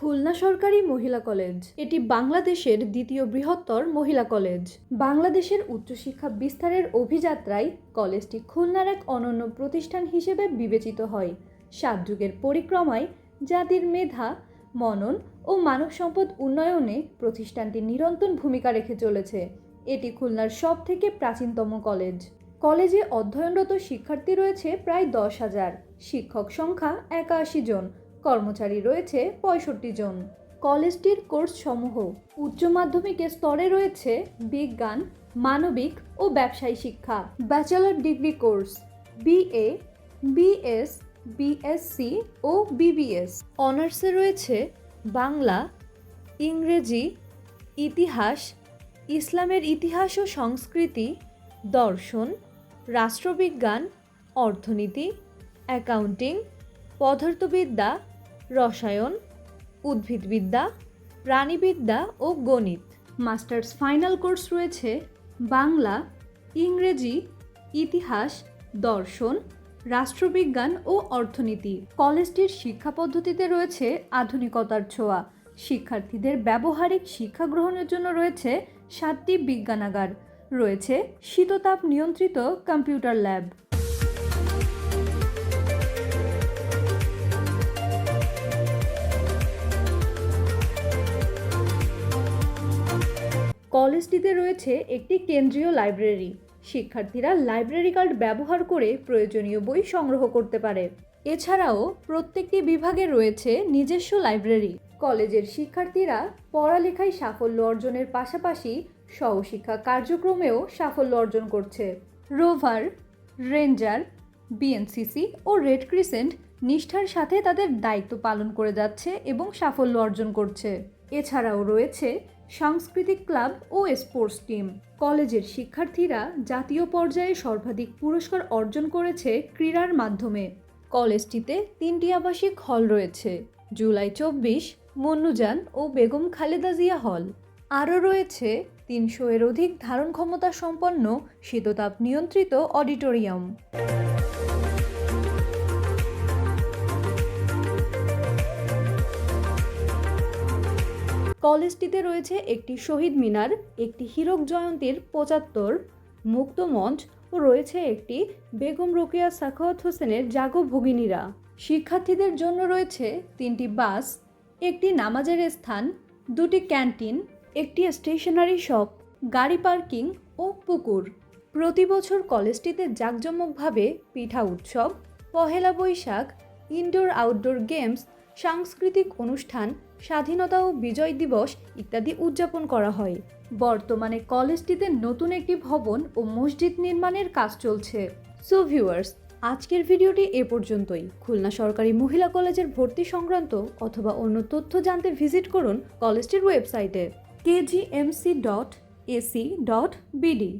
খুলনা সরকারি মহিলা কলেজ। এটি বাংলাদেশের দ্বিতীয় বৃহত্তর মহিলা কলেজ। বাংলাদেশের উচ্চশিক্ষা বিস্তারের অভিযাত্রায় কলেজটি খুলনার এক অনন্য প্রতিষ্ঠান হিসেবে বিবেচিত হয়। সাত যুগের পরিক্রমায় জাতির মেধা, মনন ও মানব সম্পদ উন্নয়নে প্রতিষ্ঠানটি নিরন্তর ভূমিকা রেখে চলেছে। এটি খুলনার সব থেকে প্রাচীনতম কলেজ। কলেজে অধ্যয়নরত শিক্ষার্থী রয়েছে প্রায় দশ হাজার। শিক্ষক সংখ্যা একাশি জন। কর্মচারী রয়েছে পঁয়ষট্টি জন। কলেজটির কোর্স সমূহ উচ্চ মাধ্যমিকের স্তরে রয়েছে বিজ্ঞান, মানবিক ও ব্যবসায়ী শিক্ষা, bachelor degree course, BA, BS, BSc ও বিবিএস। অনার্সে রয়েছে বাংলা, ইংরেজি, ইতিহাস, ইসলামের ইতিহাস ও সংস্কৃতি, দর্শন, রাষ্ট্রবিজ্ঞান, অর্থনীতি, অ্যাকাউন্টিং, পদার্থবিদ্যা রসায়ন, উদ্ভিদবিদ্যা, প্রাণীবিদ্যা ও গণিত। মাস্টার্স ফাইনাল কোর্স রয়েছে বাংলা, ইংরেজি, ইতিহাস, দর্শন, রাষ্ট্রবিজ্ঞান ও অর্থনীতি। কলেজটির শিক্ষা পদ্ধতিতে রয়েছে আধুনিকতার ছোঁয়া। শিক্ষার্থীদের ব্যবহারিক শিক্ষা গ্রহণের জন্য রয়েছে সাতটি বিজ্ঞানাগার। রয়েছে শীততাপ নিয়ন্ত্রিত কম্পিউটার ল্যাব। কলেজটিতে রয়েছে একটি কেন্দ্রীয় লাইব্রেরি। শিক্ষার্থীরা লাইব্রেরি কার্ড ব্যবহার করে প্রয়োজনীয় বই সংগ্রহ করতে পারে। এছাড়াও প্রত্যেকটি বিভাগে রয়েছে নিজস্ব লাইব্রেরি। কলেজের শিক্ষার্থীরা পড়ালেখায় সাফল্য অর্জনের পাশাপাশি সহশিক্ষা কার্যক্রমেও সাফল্য অর্জন করছে। রোভার, রেঞ্জার, বিএনসিসি ও রেড ক্রিসেন্ট নিষ্ঠার সাথে তাদের দায়িত্ব পালন করে যাচ্ছে এবং সাফল্য অর্জন করছে। এছাড়াও রয়েছে সাংস্কৃতিক ক্লাব ও স্পোর্টস টিম। কলেজের শিক্ষার্থীরা জাতীয় পর্যায়ে সর্বাধিক পুরস্কার অর্জন করেছে ক্রীড়ার মাধ্যমে। কলেজটিতে তিনটি আবাসিক হল রয়েছে, জুলাই চব্বিশ মন্নুজান ও বেগম খালেদা জিয়া হল। আরও রয়েছে তিনশো এর অধিক ধারণ ক্ষমতা সম্পন্ন শীততাপ নিয়ন্ত্রিত অডিটোরিয়াম। কলেজটিতে রয়েছে একটি শহীদ মিনার, একটি হীরক জয়ন্তীর পঁচাত্তর, মুক্ত মঞ্চ ও রয়েছে একটি বেগম রোকেয়া সাখাওয়াত হোসেনের জাগো ভগিনীরা। শিক্ষার্থীদের জন্য রয়েছে তিনটি বাস, একটি নামাজের স্থান, দুটি ক্যান্টিন, একটি স্টেশনারি শপ, গাড়ি পার্কিং ও পুকুর। প্রতি বছর কলেজটিতে জাঁকজমকভাবে পিঠা উৎসব, Pohela Boishakh, indoor outdoor games, সাংস্কৃতিক অনুষ্ঠান স্বাধীনতা ও বিজয় দিবস ইত্যাদি উদযাপন করা হয়। বর্তমানে কলেজটিতে নতুন একটি ভবন ও মসজিদ নির্মাণের কাজ চলছে। সো ভিউয়ার্স আজকের ভিডিওটি এ পর্যন্তই। খুলনা সরকারি মহিলা কলেজের ভর্তি সংক্রান্ত অথবা অন্য তথ্য জানতে ভিজিট করুন কলেজটির ওয়েবসাইটে। KGMC dot AC dot BD